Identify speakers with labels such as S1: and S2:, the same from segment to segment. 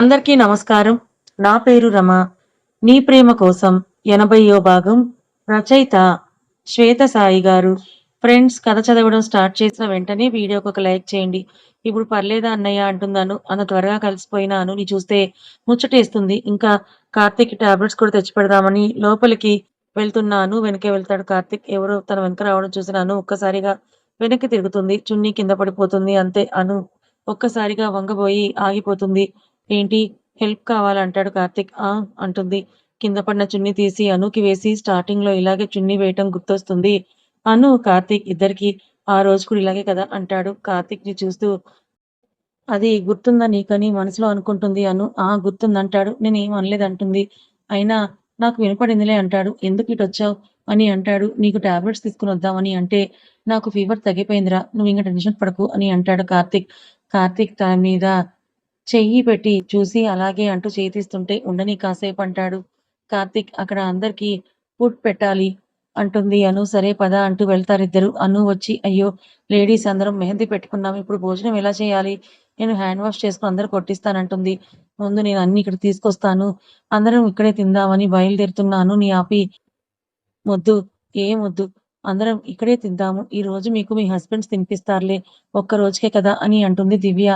S1: అందరికీ నమస్కారం. నా పేరు రమ. నీ ప్రేమ కోసం ఎనభైయో భాగం రచయిత శ్వేత సాయి గారు. ఫ్రెండ్స్ కథ చదవడం స్టార్ట్ చేసిన వెంటనే వీడియోకి ఒక లైక్ చేయండి. ఇప్పుడు పర్లేదా అన్నయ్య అంటున్నాను. అంత త్వరగా కలిసిపోయినాను నీ చూస్తే ముచ్చటేస్తుంది. ఇంకా కార్తీక్ టాబ్లెట్స్ కూడా తెచ్చి పెడదామని లోపలికి వెళ్తున్నాను. వెనకే వెళ్తాడు కార్తీక్. ఎవరో తన వెనక రావడం చూసినాను ఒక్కసారిగా వెనక్కి తిరుగుతుంది. చున్నీ కింద పడిపోతుంది. అంతే. అను ఒక్కసారిగా వంగబోయి ఆగిపోతుంది. ఏంటి? హెల్ప్ కావాలంటాడు కార్తీక్. ఆ అంటుంది. కింద పడిన చున్నీ తీసి అనుకి వేసి స్టార్టింగ్లో ఇలాగే చున్నీ వేయటం గుర్తొస్తుంది. అను కార్తీక్ ఇద్దరికి ఆ రోజు కూడా ఇలాగే కదా అంటాడు. కార్తీక్ని చూస్తూ అది గుర్తుందా నీకని మనసులో అనుకుంటుంది అను. ఆ గుర్తుందంటాడు. నేను ఏమనలేదు అనలేదు అంటుంది. అయినా నాకు వినపడిందిలే అంటాడు. ఎందుకు ఇటు వచ్చావు అని అంటాడు. నీకు టాబ్లెట్స్ తీసుకుని వద్దామని అంటే నాకు ఫీవర్ తగ్గిపోయిందిరా. నువ్వు ఇంకా టెన్షన్ పడకు అని అంటాడు కార్తీక్. కార్తీక్ తన మీద చెయ్యి పెట్టి చూసి అలాగే అంటూ చేతిస్తుంటే ఉండని కాసేపు అంటాడు కార్తీక్ అక్కడ అందరికి ఫుడ్ పెట్టాలి అంటుంది. అను సరే పద అంటూ వెళ్తారిద్దరు. అను వచ్చి అయ్యో లేడీస్ అందరం మెహందీ పెట్టుకున్నాం. ఇప్పుడు భోజనం ఎలా చేయాలి? నేను హ్యాండ్ వాష్ చేసుకుని అందరు కొట్టిస్తానంటుంది. ముందు నేను అన్ని ఇక్కడ తీసుకొస్తాను. అందరం ఇక్కడే తిందామని బయలుదేరుతున్నాను. నీ ఆపి. వద్దు ఏం వద్దు. అందరం ఇక్కడే తిందాము. ఈ రోజు మీకు మీ హస్బెండ్స్ తినిపిస్తారులే. ఒక్క రోజుకే కదా అని అంటుంది దివ్య.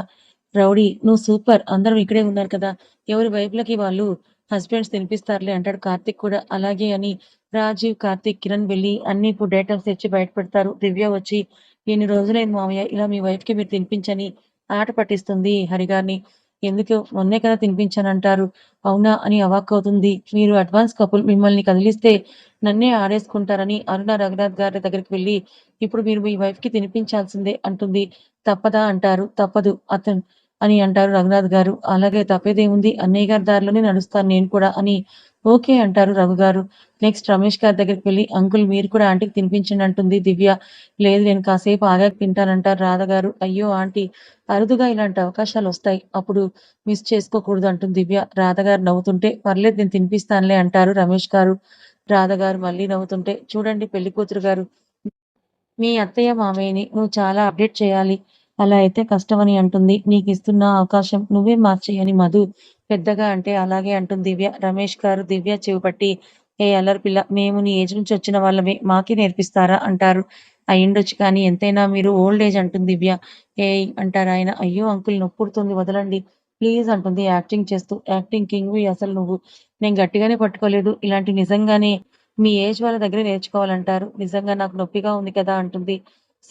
S1: రౌడీ నువ్వు సూపర్ అందరం ఇక్కడే ఉన్నారు కదా ఎవరి వైపులకి వాళ్ళు హస్బెండ్స్ తినిపిస్తారులే అంటాడు కార్తిక్ కూడా. అలాగే అని రాజీవ్ కార్తిక్ కిరణ్ వెళ్ళి అన్ని ఫుడ్ ఐటమ్స్ తెచ్చి బయట పెడతారు. దివ్య వచ్చి ఎన్ని రోజులైంది మామయ్య ఇలా మీ వైఫ్కి మీరు తినిపించని ఆట పట్టిస్తుంది హరిగారిని ఎందుకు? మొన్నే కదా తినిపించానంటారు. అవునా? అని అవాక్ అవుతుంది. మీరు అడ్వాన్స్ కపుల్ మిమ్మల్ని కదిలిస్తే నన్నే ఆడేసుకుంటారని అరుణ రఘునాథ్ గారి దగ్గరికి వెళ్ళి ఇప్పుడు మీరు మీ వైఫ్కి తినిపించాల్సిందే అంటుంది. తప్పదా అంటారు. తప్పదు. అతను అని అంటారు రఘునాథ్ గారు. అలాగే తప్పేదేముంది? అన్నయ్య గారి దారిలోనే నడుస్తాను నేను కూడా అని ఓకే అంటారు రఘు గారు. నెక్స్ట్ రమేష్ గారి దగ్గరికి వెళ్ళి అంకుల్ మీరు కూడా ఆంటీకి తినిపించండి అంటుంది దివ్య. లేదు నేను కాసేపు ఆగాక తింటానంటారు రాధ గారు. అయ్యో ఆంటీ అరుదుగా ఇలాంటి అవకాశాలు వస్తాయి. అప్పుడు మిస్ చేసుకోకూడదు అంటుంది దివ్య. రాధ గారు నవ్వుతుంటే పర్లేదు నేను తినిపిస్తానులే అంటారు రమేష్ గారు. రాధ గారు మళ్ళీ నవ్వుతుంటే చూడండి పెళ్ళి కూతురు గారు. మీ అత్తయ్య మామయ్యని నువ్వు చాలా అప్డేట్ చేయాలి. అలా అయితే కష్టమని అంటుంది. నీకు ఇస్తున్న అవకాశం నువ్వే మార్చేయని మధు. పెద్దగా అంటే అలాగే అంటుంది దివ్య. రమేష్ గారు దివ్య చెవిపట్టి ఏ అల్లరి పిల్ల మేము నీ ఏజ్ నుంచి వచ్చిన వాళ్ళమే. మాకే నేర్పిస్తారా? అంటారు. అయ్యుండొచ్చు కానీ ఎంతైనా మీరు ఓల్డ్ ఏజ్ అంటుంది దివ్య. ఏ అంటారు ఆయన. అయ్యో అంకుల్ నొప్పుడుతుంది. వదలండి. ప్లీజ్ అంటుంది యాక్టింగ్ చేస్తూ. యాక్టింగ్ కింగ్ అసలు నువ్వు. నేను గట్టిగానే పట్టుకోలేదు. ఇలాంటి నిజంగానే మీ ఏజ్ వాళ్ళ దగ్గర నేర్చుకోవాలంటారు. నిజంగా నాకు నొప్పిగా ఉంది కదా అంటుంది.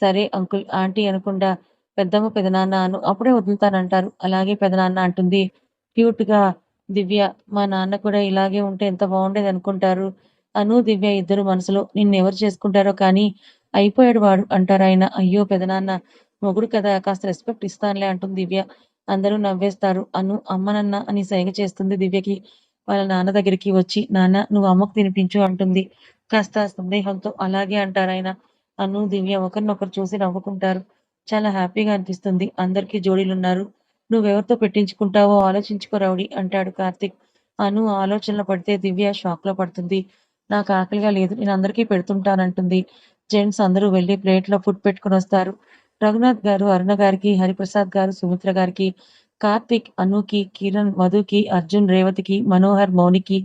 S1: సరే అంకుల్ ఆంటీ అనకుండా పెద్దమ్మ పెదనాన్న అను అప్పుడే వదులుతానంటారు. అలాగే పెదనాన్న అంటుంది క్యూట్గా దివ్య మా నాన్న కూడా ఇలాగే ఉంటే ఎంత బాగుండేది అనుకుంటారు. అను దివ్య ఇద్దరు మనసులో నిన్ను ఎవరు చేసుకుంటారో కానీ అయిపోయాడు వాడు అంటారు ఆయన. అయ్యో పెదనాన్న మొగుడు కదా కాస్త రెస్పెక్ట్ ఇస్తానులే అంటుంది దివ్య. అందరూ నవ్వేస్తారు. అను అమ్మనన్న అని సైగ చేస్తుంది దివ్యకి. వాళ్ళ నాన్న దగ్గరికి వచ్చి నాన్న నువ్వు అమ్మకు తినిపించు అంటుంది. కాస్త సందేహంతో అలాగే అంటారు ఆయన. అను దివ్య ఒకరినొకరు చూసి నవ్వుకుంటారు. చాలా హ్యాపీగా అనిపిస్తుంది. అందరికీ జోడీలున్నారు. నువ్వెవరితో పెట్టించుకుంటావో ఆలోచించుకో రౌడీ అంటాడు కార్తిక్. అను ఆలోచనలో పడితే దివ్య షాక్లో పడుతుంది. నాకు ఆకలిగా లేదు. నేను అందరికీ పెడుతుంటానంటుంది. జెంట్స్ అందరూ వెళ్ళి ప్లేట్లో ఫుడ్ పెట్టుకుని వస్తారు. రఘునాథ్ గారు అరుణ గారికి హరిప్రసాద్ గారు సుమిత్ర గారికి కార్తిక్ అనుకి కిరణ్ మధుకి అర్జున్ రేవతికి మనోహర్ మౌనికి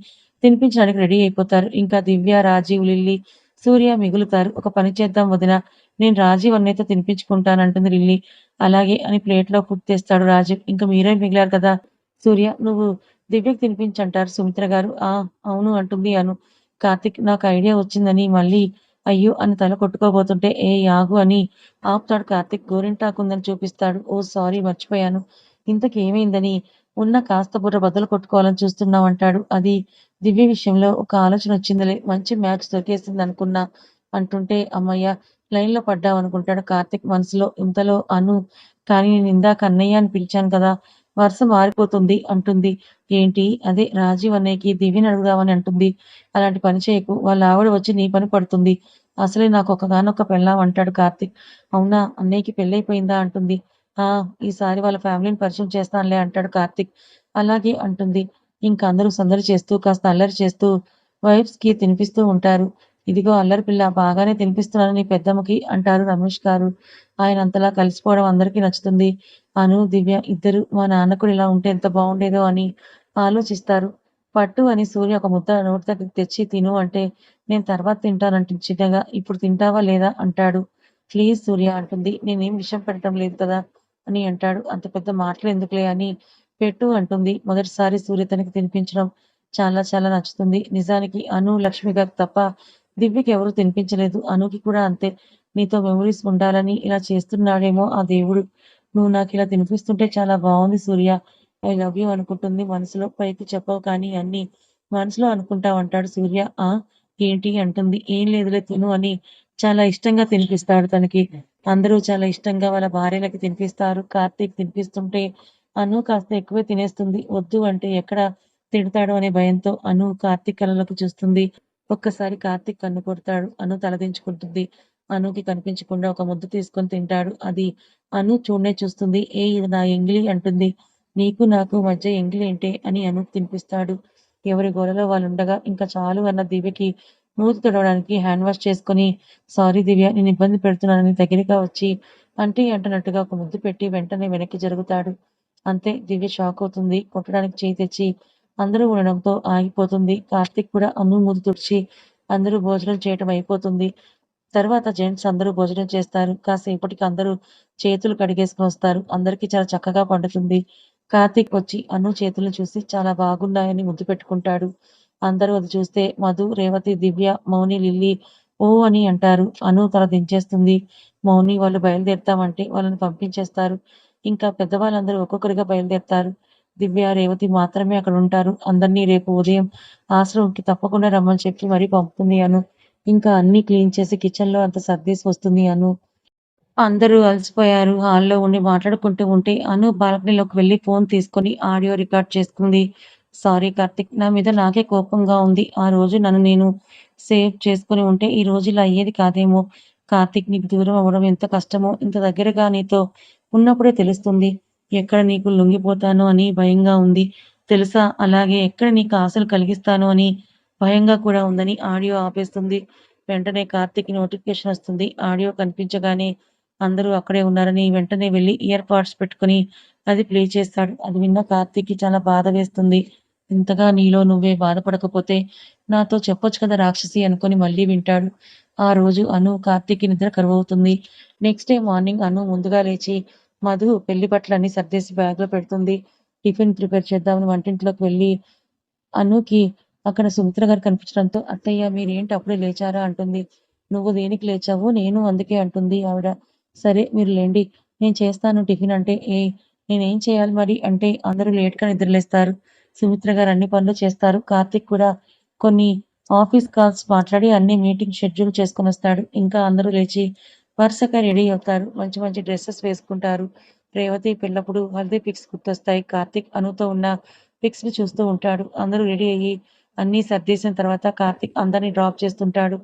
S1: తినిపించడానికి రెడీ అయిపోతారు. ఇంకా దివ్య రాజీవ్ లిల్లీ సూర్య మిగులుతారు. ఒక పని చేద్దాం వదిన. నేను రాజీవ్ అన్నయ్యతో తినిపించుకుంటానంటుంది లిల్లీ. అలాగే అని ప్లేట్లో ఫుడ్ తెస్తాడు రాజీవ్ ఇంకా మీరే మిగిలారు కదా? సూర్య నువ్వు దివ్యకి తినిపించంటారు సుమిత్ర గారు. ఆ అవును అంటుంది అను. కార్తిక్ నాకు ఐడియా వచ్చిందని మళ్ళీ అయ్యో అని తల కొట్టుకోబోతుంటే ఏ యాగు అని ఆపుతాడు కార్తిక్. గోరింటాకుందని చూపిస్తాడు. ఓ సారీ మర్చిపోయాను. ఇంతకేమైందని ఉన్న కాస్త బుర్ర బద్దలు కొట్టుకోవాలని చూస్తున్నావు అంటాడు. అది దివ్య విషయంలో ఒక ఆలోచన వచ్చిందిలే. మంచి మ్యాచ్ దొరికేసింది అనుకున్నా అంటుంటే అమ్మయ్య లైన్లో పడ్డావు అనుకుంటాడు కార్తిక్ మనసులో. ఇంతలో అను కానీ నేను ఇందాక అన్నయ్య అని పిలిచాను కదా వరుస మారిపోతుంది అంటుంది. ఏంటి? అదే రాజీవ్ అన్నయ్యకి దివ్యని అడుగుదామని అంటుంది. అలాంటి పని చేయకు వాళ్ళ ఆవిడ వచ్చి నీ పని పడుతుంది. అసలే నాకు ఒకగానొక్క పెళ్ళాం అంటాడు కార్తిక్. అవునా అన్నయ్యకి పెళ్ళైపోయిందా అంటుంది. ఆ ఈసారి వాళ్ళ ఫ్యామిలీని పరిచయం చేస్తానులే అంటాడు కార్తిక్. అలాగే అంటుంది. ఇంకా అందరూ సందడి చేస్తూ కాస్త అల్లరి చేస్తూ వైఫ్స్కి తినిపిస్తూ ఉంటారు. ఇదిగో అల్లరి పిల్ల బాగానే తినిపిస్తున్నాను నీ పెద్దమ్మకి అంటారు రమేష్ గారు. ఆయన అంతలా కలిసిపోవడం అందరికీ నచ్చుతుంది. అను, దివ్య ఇద్దరు మా నాన్న కూడా ఇలా ఉంటే ఎంత బాగుండేదో అని ఆలోచిస్తారు. పట్టు అని సూర్య ఒక ముద్ద నోటి దగ్గరికి తెచ్చి తిను అంటే నేను తర్వాత తింటానంటే చిన్నగా. ఇప్పుడు తింటావా లేదా అంటాడు. ప్లీజ్ సూర్య అంటుంది. నేనేం విషం పెట్టడం లేదు కదా అని అంటాడు. అంత పెద్ద మాటలు ఎందుకులే అని పెట్టు అంటుంది. మొదటిసారి సూర్య తనకి తినిపించడం చాలా చాలా నచ్చుతుంది. నిజానికి అను, లక్ష్మి గారు తప్ప దివ్యకి ఎవరు తినిపించలేదు. అనుకి కూడా అంతే. నీతో మెమరీస్ ఉండాలని ఇలా చేస్తున్నాడేమో ఆ దేవుడు. నువ్వు నాకు ఇలా తినిపిస్తుంటే చాలా బాగుంది సూర్య. ఐ లవ్ యూ అనుకుంటుంది మనసులో. పైకి చెప్పవు కానీ అన్ని మనసులో అనుకుంటావు అంటాడు సూర్య. ఆ! ఏంటి అంటుంది. ఏం లేదులే తిను అని చాలా ఇష్టంగా తినిపిస్తాడు తనకి. అందరూ చాలా ఇష్టంగా వాళ్ళ భార్యలకి తినిపిస్తారు. కార్తీక్ తినిపిస్తుంటే అను కాస్త ఎక్కువే తినేస్తుంది. వద్దు అంటే ఎక్కడ తిడతాడు అనే భయంతో అను కార్తీక్ కళ్ళలోకి చూస్తుంది. ఒక్కసారి కార్తీక్ కన్ను కొడతాడు. అను తలదించుకుంటుంది. అనుకి కనిపించకుండా ఒక ముద్దు తీసుకొని తింటాడు. అది అను చూడనే చూస్తుంది. ఏ ఇది నా ఎంగిలి అంటుంది. నీకు నాకు మధ్య ఎంగిలి ఏంటి అని అను తినిపిస్తాడు. ఎవరి గోలలో వాళ్ళుండగా ఇంకా చాలు అన్న దివ్యకి మూతి తుడవడానికి హ్యాండ్ వాష్ చేసుకొని సారీ దివ్య నేను ఇబ్బంది పెడుతున్నానని దగ్గరగా వచ్చి అంటే అంటున్నట్టుగా ఒక ముద్దు పెట్టి వెంటనే వెనక్కి జరుగుతాడు. అంతే దివ్య షాక్ అవుతుంది. కొట్టడానికి చేయి తెచ్చి అందరూ ఉండడంతో ఆగిపోతుంది. కార్తీక్ కూడా అను ముందు తుడిచి అందరూ భోజనం చేయటం అయిపోతుంది. తర్వాత జెంట్స్ అందరూ భోజనం చేస్తారు. కాసేపటికి అందరూ చేతులు కడిగేసుకుని వస్తారు. అందరికీ చాలా చక్కగా పండుతుంది. కార్తీక్ వచ్చి అను చేతులను చూసి చాలా బాగున్నాయని ముద్దు పెట్టుకుంటాడు. అందరూ అది చూస్తే మధు, రేవతి, దివ్య, మౌని, లిల్లీ ఓ అని అంటారు. అను తల దించేస్తుంది. మౌని వాళ్ళు బయలుదేరుతామంటే వాళ్ళని పంపించేస్తారు. ఇంకా పెద్దవాళ్ళందరూ ఒక్కొక్కరిగా బయలుదేరుతారు. దివ్య, రేవతి మాత్రమే అక్కడ ఉంటారు. అందరినీ రేపు ఉదయం ఆశ్రమంకి తప్పకుండా రమ్మని చెప్పి మరీ పంపుతుంది అను. ఇంకా అన్ని క్లీన్ చేసి కిచెన్‌లో అంత సర్దేసి వస్తుంది అను. అందరూ అలసిపోయారు. హాల్‌లో ఉండి మాట్లాడుకుంటూ ఉంటే అను బాల్కనీలోకి వెళ్ళి ఫోన్ తీసుకొని ఆడియో రికార్డ్ చేసుకుంది. సారీ కార్తీక్. నా మీద నాకే కోపంగా ఉంది. ఆ రోజు నన్ను నేను సేవ్ చేసుకొని ఉంటే ఈ రోజు ఇలా అయ్యేది కాదేమో. కార్తిక్ నీకు దూరం అవ్వడం ఎంత కష్టమో ఇంత దగ్గరగా నీతో ఉన్నప్పుడే తెలుస్తుంది. ఎక్కడ నీకు లొంగిపోతాను అని భయంగా ఉంది. తెలుసా అలాగే ఎక్కడ నీకు ఆశలు కలిగిస్తాను అని భయంగా కూడా ఉందని ఆడియో ఆపేస్తుంది. వెంటనే కార్తీక్‌కి నోటిఫికేషన్ వస్తుంది. ఆడియో కనిపించగానే అందరూ అక్కడే ఉన్నారని వెంటనే వెళ్ళి ఇయర్ పాడ్స్ పెట్టుకొని అది ప్లే చేస్తాడు. అది విన్న కార్తీక్‌కి చాలా బాధ వేస్తుంది. ఇంతగా నీలో నువ్వే బాధపడకపోతే నాతో చెప్పొచ్చు కదా రాక్షసి అనుకొని మళ్ళీ వింటాడు. ఆ రోజు అను కార్తిక్కి నిద్ర కరువవుతుంది. నెక్స్ట్ డే మార్నింగ్ అను ముందుగా లేచి మధు పెళ్ళి బట్టలన్నీ సర్దేసి బ్యాగ్‌లో పెడుతుంది. టిఫిన్ ప్రిపేర్ చేద్దామని వంటింట్లోకి వెళ్ళి అనుకి అక్కడ సుమిత్ర గారు కనిపించడంతో అత్తయ్య మీరేంటి అప్పుడే లేచారా అంటుంది. నువ్వు దేనికి లేచావు? నేను అందుకే అంటుంది ఆవిడ. సరే మీరు లేండి నేను చేస్తాను టిఫిన్ అంటే ఏ నేనేం చేయాలి మరి అంటే అందరూ లేట్‌గా నిద్రలేస్తారు. సుమిత్ర గారు అన్ని పనులు చేస్తారు. కార్తిక్ కూడా కొన్ని ఆఫీస్ కాల్స్ మాట్లాడి అన్ని మీటింగ్ షెడ్యూల్ చేసుకొనొస్తాడు. ఇంకా అందరూ లేచి వరుసగా రెడీ అవుతారు. మంచి మంచి డ్రెస్సెస్ వేసుకుంటారు. రేవతి పెళ్ళప్పుడు హల్దీ పిక్స్ గుర్తొస్తాయి. కార్తీక్ అనుతో ఉన్న పిక్స్‌ని చూస్తూ ఉంటాడు. అందరూ రెడీ అయ్యి అన్నీ సర్దేసిన తర్వాత కార్తీక్ అందరిని డ్రాప్ చేస్తుంటాడు.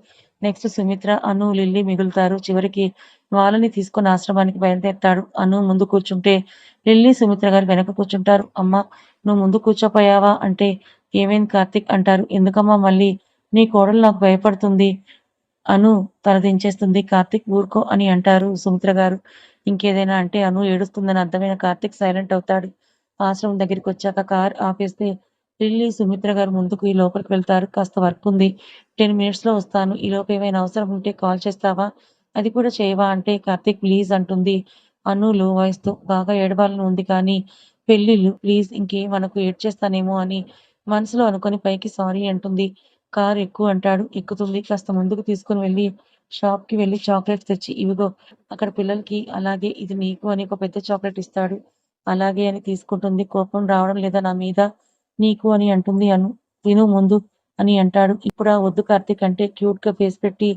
S1: నెక్స్ట్ సుమిత్ర, అను, లిల్లీ మిగులుతారు. చివరికి వాళ్ళని తీసుకుని ఆశ్రమానికి బయలుదేరుతాడు అను ముందు కూర్చుంటే లిల్లీ, సుమిత్ర గారు వెనక కూర్చుంటారు. అమ్మ నువ్వు ముందు కూర్చోపోయావా అంటే ఏమైంది కార్తీక్ అంటారు. ఎందుకమ్మా మళ్ళీ నీ కోడలు నాకు భయపడుతుంది. అను తన దించేస్తుంది. కార్తీక్ ఊరుకో అని అంటారు సుమిత్ర గారు. ఇంకేదైనా అంటే అను ఏడుస్తుందని అర్థమైన కార్తీక్ సైలెంట్ అవుతాడు. ఆశ్రమం దగ్గరికి వచ్చాక కార్ ఆపేస్తే లిల్లీ, సుమిత్ర గారు ముందుకు ఈ లోపలికి వెళ్తారు. కాస్త వర్క్ ఉంది. టెన్ మినిట్స్లో వస్తాను. ఈ లోపు ఏమైనా అవసరం ఉంటే కాల్ చేస్తావా? అది కూడా చేయవా అంటే కార్తిక్ ప్లీజ్ అంటుంది. అను లో వాయిస్‌తో బాగా ఏడవాలని ఉంది కానీ పెళ్ళిళ్ళు ప్లీజ్ ఇంకే మనకు ఏడ్ చేస్తానేమో అని మనసులో అనుకొని పైకి సారీ అంటుంది. కార్ ఎక్కువ అంటాడు. ఎక్కుతుంది. కాస్త ముందుకు తీసుకొని వెళ్ళి షాప్‌కి వెళ్ళి చాక్లెట్స్ తెచ్చి ఇవిగో అక్కడ పిల్లలకి అలాగే ఇది నీకు అని ఒక పెద్ద చాక్లెట్ ఇస్తాడు. అలాగే అని తీసుకుంటుంది. కోపం రావడం లేదా నా మీద నీకు అని అంటుంది అను. తిను ముందు అని అంటాడు. ఇప్పుడా వద్దు కార్తిక్ అంటే క్యూట్గా ఫేస్ పెట్టి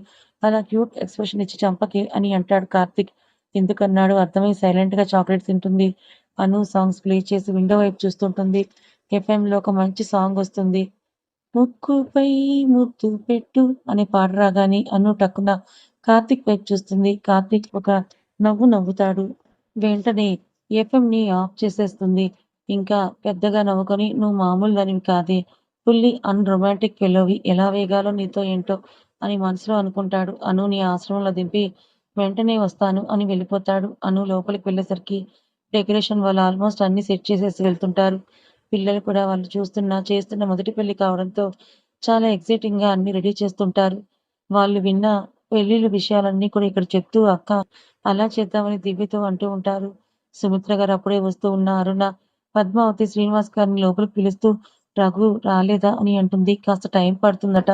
S1: అలా క్యూట్ ఎక్స్‌ప్రెషన్ ఇచ్చి చంపకే అని అంటాడు కార్తిక్ ఎందుకన్నాడు అర్థమై సైలెంట్‌గా చాక్లెట్ తింటుంది. అను సాంగ్స్ ప్లే చేసి విండో వైపు చూస్తుంటుంది. ఎఫ్ఎంలో ఒక మంచి సాంగ్ వస్తుంది. ముక్కుపై ముద్దు పెట్టు అనే పాట రాగానే అను టక్కున కార్తిక్ వైపు చూస్తుంది. కార్తిక్ ఒక నవ్వు నవ్వుతాడు. వెంటనే ఎఫ్ఎంని ఆఫ్ చేసేస్తుంది. ఇంకా పెద్దగా నవ్వుకొని నువ్వు మామూలు దానివి కాదే. ఫుల్లీ అన్ రొమాంటిక్ ఫెలోవి ఎలా వేగాలో నీతో ఏంటో అని మనసులో అనుకుంటాడు. అను నీ ఆశ్రమంలో దింపి వెంటనే వస్తాను అని వెళ్ళిపోతాడు. అను లోపలికి వెళ్ళేసరికి డెకరేషన్ వాళ్ళు ఆల్మోస్ట్ అన్ని సెట్ చేసేసి వెళ్తుంటారు. పిల్లలు కూడా వాళ్ళు చూస్తున్న, చేస్తున్న మొదటి పెళ్ళి కావడంతో చాలా ఎక్సైటింగ్గా అన్ని రెడీ చేస్తుంటారు. వాళ్ళు విన్న పెళ్ళిళ్ళ విషయాలన్నీ కూడా ఇక్కడ చెప్తూ అక్క అలా చేద్దామని దివ్యతో అంటూ ఉంటారు. సుమిత్ర గారు అప్పుడే వస్తూ ఉన్న అరుణ పద్మావతి శ్రీనివాస్ గారిని లోపలికి పిలుస్తూ రఘు రాలేదా అని అంటుంది. కాస్త టైం పడుతుందట.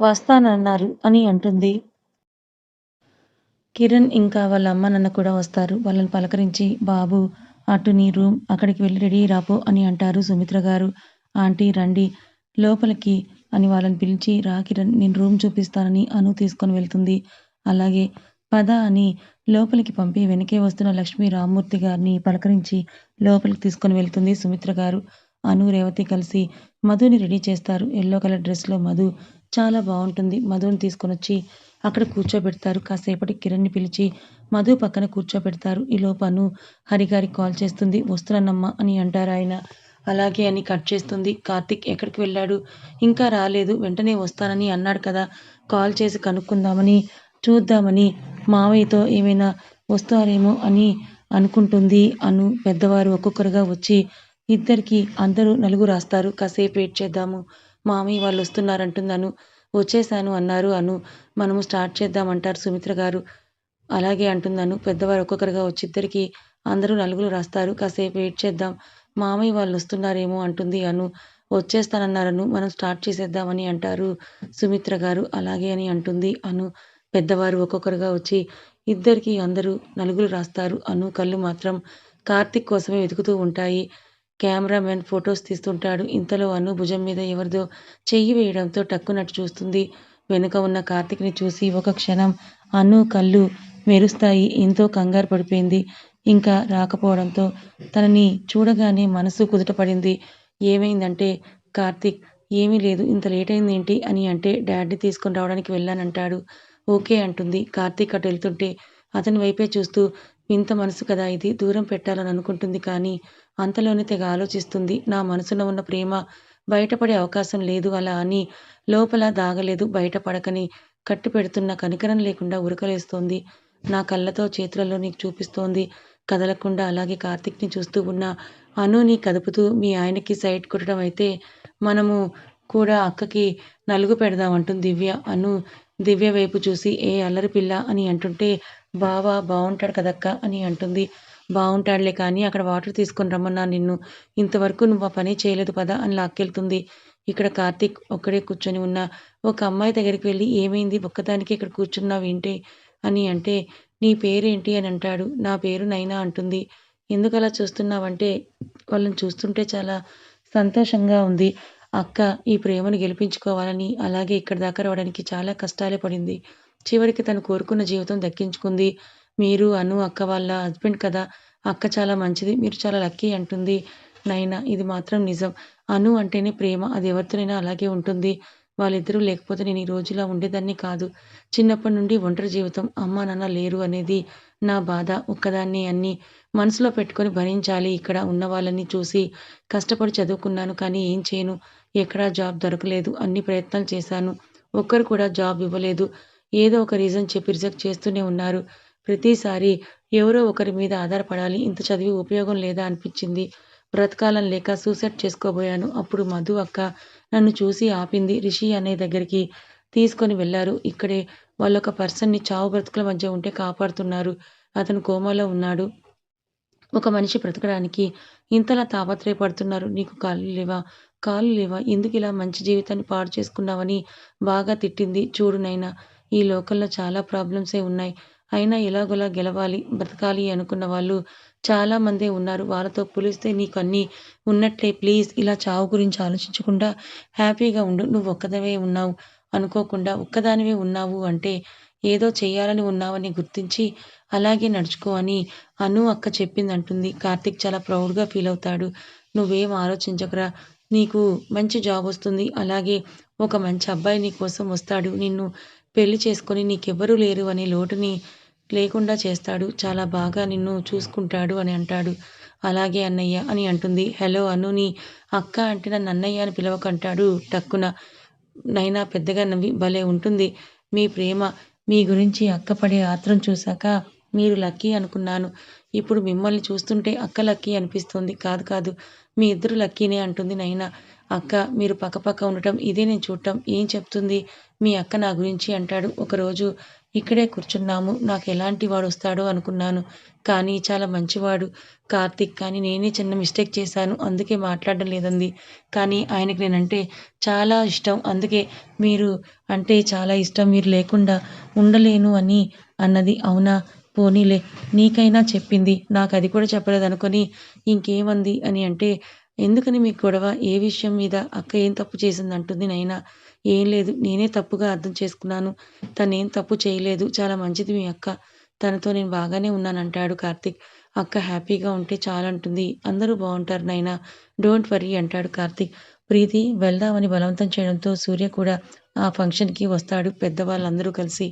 S1: వస్తానన్నారు అని అంటుంది. కిరణ్ ఇంకా వాళ్ళ అమ్మ నాన్న కూడా వస్తారు. వాళ్ళని పలకరించి బాబు అటు నీ రూమ్ అక్కడికి వెళ్ళి రెడీ రాపో అని అంటారు సుమిత్ర గారు. ఆంటీ రండి లోపలికి అని వాళ్ళని పిలిచి రా కిరణ్ నేను రూమ్ చూపిస్తానని అను తీసుకొని వెళ్తుంది. అలాగే పద అని లోపలికి పంపి వెనకే వస్తున్న లక్ష్మీ రామ్మూర్తి గారిని పలకరించి లోపలికి తీసుకొని వెళ్తుంది సుమిత్ర గారు. అను రేవతి కలిసి మధుని రెడీ చేస్తారు. ఎల్లో కలర్ డ్రెస్లో మధు చాలా బాగుంటుంది. మధుని తీసుకొని వచ్చి అక్కడ కూర్చోబెడతారు. కాసేపటి కిరణ్ని పిలిచి మధు పక్కన కూర్చోబెడతారు. ఈలోపు అను హరిగారి కాల్ చేస్తుంది. వస్తున్నానమ్మా అని అంటారు ఆయన అలాగే అని కట్ చేస్తుంది. కార్తీక్ ఎక్కడికి వెళ్ళాడు? ఇంకా రాలేదు. వెంటనే వస్తానని అన్నాడు కదా! కాల్ చేసి కనుక్కుందామని, చూద్దామని మావయ్యతో ఏమైనా వస్తారేమో అని అనుకుంటుంది అను. పెద్దవారు ఒక్కొక్కరుగా వచ్చి ఇద్దరికి అందరూ నలుగురు రాస్తారు. కాసేపు వెయిట్ చేద్దాము. మామయ్య వాళ్ళు వస్తున్నారంటున్నాను వచ్చేశాను అన్నారు అను. మనము స్టార్ట్ చేద్దాం అంటారు సుమిత్ర గారు. అలాగే అంటున్నాను పెద్దవారు ఒక్కొక్కరుగా వచ్చి ఇద్దరికి అందరూ నలుగులు రాస్తారు. కాసేపు వెయిట్ చేద్దాం. మామయ్య వాళ్ళు వస్తున్నారేమో అంటుంది అను. వచ్చేస్తానన్నారను. మనం స్టార్ట్ చేసేద్దామని అంటారు సుమిత్ర గారు. అలాగే అని అంటుంది అను. పెద్దవారు ఒక్కొక్కరుగా వచ్చి ఇద్దరికి అందరూ నలుగులు రాస్తారు. అను కళ్ళు మాత్రం కార్తిక్ కోసమే వెతుకుతూ ఉంటాయి. కెమెరామెన్ ఫొటోస్ తీస్తుంటాడు. ఇంతలో అను భుజం మీద ఎవరిదో చెయ్యి వేయడంతో టక్కునట్టు చూస్తుంది. వెనుక ఉన్న కార్తీక్‌ని చూసి ఒక క్షణం అను కళ్ళు మెరుస్తాయి. ఎంతో కంగారు పడిపోయింది. ఇంకా రాకపోవడంతో తనని చూడగానే మనసు కుదుటపడింది. ఏమైందంటే కార్తీక్ ఏమీ లేదు. ఇంత లేట్ అయింది ఏంటి అని అంటే డాడీని తీసుకొని రావడానికి వెళ్ళానంటాడు. ఓకే అంటుంది. కార్తీక్ అటు వెళ్తుంటే అతని వైపే చూస్తూ వింత మనసు కదా ఇది. దూరం పెట్టాలని అనుకుంటుంది కానీ అంతలోనే తెగ ఆలోచిస్తుంది. నా మనసులో ఉన్న ప్రేమ బయటపడే అవకాశం లేదు అలా అని లోపల దాగలేదు. బయటపడకని కట్టి పెడుతున్న కనికరం లేకుండా ఉరకలేస్తోంది. నా కళ్ళతో చేతులలో నీకు చూపిస్తోంది. కదలకుండా అలాగే కార్తీక్‌ని చూస్తూ ఉన్న అనుని కదుపుతూ మీ ఆయనకి సైట్ కొట్టడం అయితే మనము కూడా అక్కకి నలుగు పెడదాం అంటుంది దివ్య. అను దివ్య వైపు చూసి ఏ అల్లరి పిల్ల అని అంటుంటే బావా బాగుంటాడు కదక్క అని అంటుంది. బాగుంటాడులే కానీ అక్కడ వాటర్ తీసుకొని రమ్మన్నాను నిన్ను. ఇంతవరకు నువ్వు ఆ పని చేయలేదు పదా అని లాక్కెళ్తుంది. ఇక్కడ కార్తీక్ ఒక్కడే కూర్చొని ఉన్న ఒక అమ్మాయి దగ్గరికి వెళ్ళి ఏమైంది ఒక్కదానికి ఇక్కడ కూర్చున్నావు ఏంటి అని అంటే నీ పేరేంటి అని అంటాడు. నా పేరు నైనా అంటుంది. ఎందుకలా చూస్తున్నావంటే వాళ్ళని చూస్తుంటే చాలా సంతోషంగా ఉంది. అక్క ఈ ప్రేమను గెలిపించుకోవాలని అలాగే ఇక్కడ దాకా రావడానికి చాలా కష్టాలే పడింది. చివరికి తను కోరుకున్న జీవితం దక్కించుకుంది. మీరు అను అక్క వాళ్ళ హస్బెండ్ కదా! అక్క చాలా మంచిది. మీరు చాలా లక్కీ అంటుంది నైనా. ఇది మాత్రం నిజం. అను అంటేనే ప్రేమ. అది ఎవరితోనైనా అలాగే ఉంటుంది. వాళ్ళిద్దరూ లేకపోతే నేను ఈ రోజులా ఉండేదాన్ని కాదు. చిన్నప్పటి నుండి ఒంటరి జీవితం. అమ్మా నాన్న లేరు అనేది నా బాధ. ఒక్కదాన్ని అన్ని మనసులో పెట్టుకొని భరించాలి. ఇక్కడ ఉన్న వాళ్ళని చూసి కష్టపడి చదువుకున్నాను. కానీ ఏం చేయను. ఎక్కడా జాబ్ దొరకలేదు. అన్ని ప్రయత్నాలు చేశాను. ఒక్కరు కూడా జాబ్ ఇవ్వలేదు. ఏదో ఒక రీజన్ చెప్పి రిజెక్ట్ చేస్తూనే ఉన్నారు. ప్రతిసారి ఎవరో ఒకరి మీద ఆధారపడాలి. ఇంత చదివి ఉపయోగం లేదా అనిపించింది. బ్రతకాలని లేక సూసైడ్ చేసుకోబోయాను. అప్పుడు మధు అక్క నన్ను చూసి ఆపింది. రిషి అనే దగ్గరికి తీసుకొని వెళ్ళారు ఇక్కడే వాళ్ళొక పర్సన్‌ని చావు బ్రతుకుల మధ్య ఉంటే కాపాడుతున్నారు. అతను కోమాలో ఉన్నాడు. ఒక మనిషి బ్రతకడానికి ఇంతలా తాపత్రయపడుతున్నారు. నీకు కాళ్ళు లేవా? కాళ్ళు లేవా? ఎందుకు ఇలా మంచి జీవితాన్ని పాడు చేసుకున్నావని బాగా తిట్టింది. చూడు నైనా ఈ లోకంలో చాలా ప్రాబ్లమ్సే ఉన్నాయి. అయినా ఎలాగోలా గెలవాలి, బ్రతకాలి అనుకున్న వాళ్ళు చాలా మందే ఉన్నారు. వాళ్ళతో పోలిస్తే నీకు అన్నీ ఉన్నట్లే ప్లీజ్ ఇలా చావు గురించి ఆలోచించకుండా హ్యాపీగా ఉండు. నువ్వు ఒక్కదవే ఉన్నావు అనుకోకుండా ఒక్కదానివే ఉన్నావు అంటే ఏదో చేయాలని ఉన్నావని గుర్తించి అలాగే నడుచుకో అని అను అక్క చెప్పిందంటుంది. కార్తిక్ చాలా ప్రౌడ్‌గా ఫీల్ అవుతాడు నువ్వేం ఆలోచించకురా! నీకు మంచి జాబ్ వస్తుంది. అలాగే ఒక మంచి అబ్బాయి నీ కోసం వస్తాడు. నిన్ను పెళ్ళి చేసుకొని నీకెవ్వరూ లేరు అనే లోటుని లేకుండా చేస్తాడు. చాలా బాగా నిన్ను చూసుకుంటాడు అని అంటాడు. అలాగే అన్నయ్య అని అంటుంది. హలో అను నీ అక్క అంటే నన్ను అన్నయ్య అని పిలవకంటాడు టక్కున. నైనా పెద్దగా నవ్వి భలే ఉంటుంది మీ ప్రేమ మీ గురించి అక్క పడే ఆత్రం చూశాక మీరు లక్కీ అనుకున్నాను ఇప్పుడు మిమ్మల్ని చూస్తుంటే అక్క లక్కీ అనిపిస్తుంది కాదు కాదు మీ ఇద్దరు లక్కీనే అంటుంది నైనా అక్క మీరు పక్కపక్క ఉండటం ఇదే నేను చూడటం ఏం చెప్తుంది మీ అక్క నా గురించి అంటాడు ఒకరోజు ఇక్కడే కూర్చున్నాము. నాకు ఎలాంటి వాడు వస్తాడో అనుకున్నాను. కానీ చాలా మంచివాడు. కార్తిక్ కానీ నేనే చిన్న మిస్టేక్ చేశాను. అందుకే మాట్లాడడం లేదంది. కానీ ఆయనకి నేనంటే చాలా ఇష్టం. అందుకే మీరు అంటే చాలా ఇష్టం. మీరు లేకుండా ఉండలేను అని అన్నది. అవునా? పోనీలే. నీకైనా చెప్పింది. నాకు అది కూడా చెప్పలేదు అనుకొని ఇంకేమంది అని అంటే ఎందుకని మీకు గొడవ? ఏ విషయం మీద? అక్క ఏం తప్పు చేసింది అంటుంది నైనా? ఏం లేదు నేనే తప్పుగా అర్థం చేసుకున్నాను. తనేం తప్పు చేయలేదు. చాలా మంచిది మీ అక్క. తనతో నేను బాగానే ఉన్నానంటాడు కార్తీక్. అక్క హ్యాపీగా ఉంటే చాలంటుంది. అందరూ బాగుంటారు నైనా. డోంట్ వరీ అంటాడు కార్తీక్. ప్రీతి వెళ్దామని బలవంతం చేయడంతో సూర్య కూడా ఆ ఫంక్షన్కి వస్తాడు పెద్దవాళ్ళందరూ కలిసి.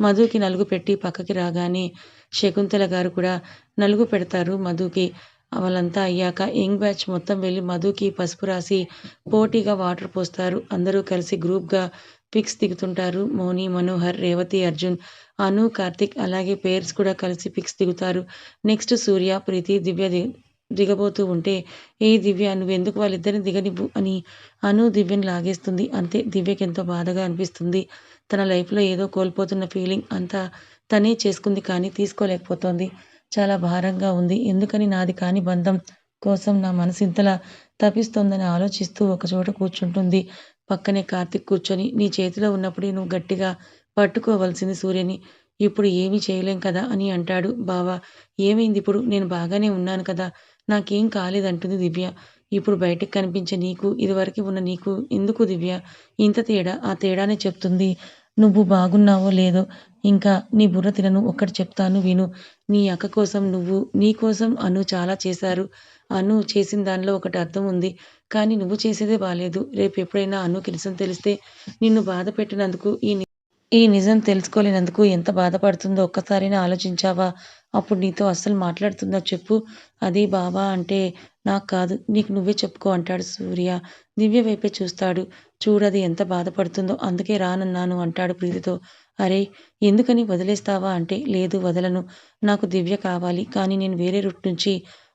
S1: మధుకి నలుగు పెట్టి పక్కకి రాగానే శకుంతల గారు కూడా నలుగు పెడతారు మధుకి. వాళ్ళంతా అయ్యాక యంగ్ బ్యాచ్ మొత్తం వెళ్ళి మధుకి పసుపు రాసి పోటీగా వాటర్ పోస్తారు. అందరూ కలిసి గ్రూప్గా పిక్స్ దిగుతుంటారు. మౌని మనోహర్ రేవతి అర్జున్ అను కార్తిక్ అలాగే పేర్స్ కూడా కలిసి పిక్స్ దిగుతారు. Next Surya Preethi Divya the దిగబోతూ ఉంటే ఏ దివ్య నువ్వు ఎందుకు వాళ్ళిద్దరిని దిగనివ్వు? అని అను దివ్యని లాగేస్తుంది. అంతే దివ్యకి ఎంతో బాధగా అనిపిస్తుంది. తన లైఫ్లో ఏదో కోల్పోతున్న ఫీలింగ్ అంతా తనే చేసుకుంది కానీ తీసుకోలేకపోతోంది. చాలా భారంగా ఉంది. ఎందుకని నాది కాని బంధం కోసం నా మనసు ఇంతలా తపిస్తోందని ఆలోచిస్తూ ఒకచోట కూర్చుంటుంది. పక్కనే కార్తిక్ కూర్చొని నీ చేతిలో ఉన్నప్పుడే నువ్వు గట్టిగా పట్టుకోవలసింది సూర్యని. ఇప్పుడు ఏమీ చేయలేం కదా అని అంటాడు. బావా ఏమైంది ఇప్పుడు? నేను బాగానే ఉన్నాను కదా. నాకేం కాలేదంటుంది దివ్య. ఇప్పుడు బయటకు కనిపించే నీకు ఇదివరకు ఉన్న నీకు ఎందుకు దివ్య? ఇంత తేడా? ఆ తేడానే చెప్తుంది. నువ్వు బాగున్నావో లేదో ఇంకా నీ బుర్ర తినను ఒక్కటి చెప్తాను విను. నీ అక్క కోసం నువ్వు నీ కోసం అను చాలా చేశారు. అను చేసిన దానిలో ఒకటి అర్థం ఉంది. కానీ నువ్వు చేసేదే బాగాలేదు రేపు ఎప్పుడైనా అనుకి నిజం తెలిస్తే నిన్ను బాధ పెట్టినందుకు ఈ ఈ నిజం తెలుసుకోలేనందుకు ఎంత బాధపడుతుందో ఒక్కసారైనా ఆలోచించావా? అప్పుడు నీతో అస్సలు మాట్లాడుతుందా? చెప్పు. అది బాబా అంటే నాకు కాదు. నీకు నువ్వే చెప్పుకో అంటాడు సూర్య. దివ్య వైపే చూస్తాడు. చూడది ఎంత బాధపడుతుందో అందుకే రానన్నాను అంటాడు ప్రీతితో. అరే ఎందుకని వదిలేస్తావా అంటే లేదు వదలను. నాకు దివ్య కావాలి కానీ నేను వేరే రూట్ నుంచి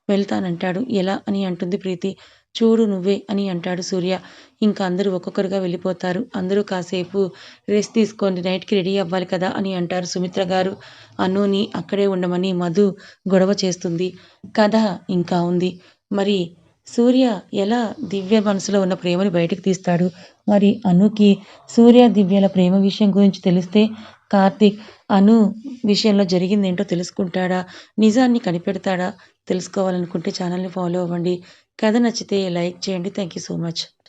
S1: వెళ్తానంటాడు. ఎలా అని అంటుంది ప్రీతి. చూడు నువ్వే అని అంటాడు సూర్య. ఇంకా అందరూ ఒక్కొక్కరుగా వెళ్ళిపోతారు. అందరూ కాసేపు రెస్ట్ తీసుకోండి నైట్కి రెడీ అవ్వాలి కదా అని అంటారు సుమిత్ర గారు. అనుని అక్కడే ఉండమని మధు గొడవ చేస్తుంది. కథ ఇంకా ఉంది. మరి సూర్య ఎలా దివ్య మనసులో ఉన్న ప్రేమని బయటకు తీస్తాడు? మరి అనుకి సూర్య దివ్యల ప్రేమ విషయం గురించి తెలిస్తే కార్తీక్ అను విషయంలో జరిగిందేంటో తెలుసుకుంటాడా? నిజాన్ని కనిపెడతాడా? తెలుసుకోవాలనుకుంటే ఛానల్ని ఫాలో అవ్వండి. కథ నచ్చితే లైక్ చేయండి. Thank you so much.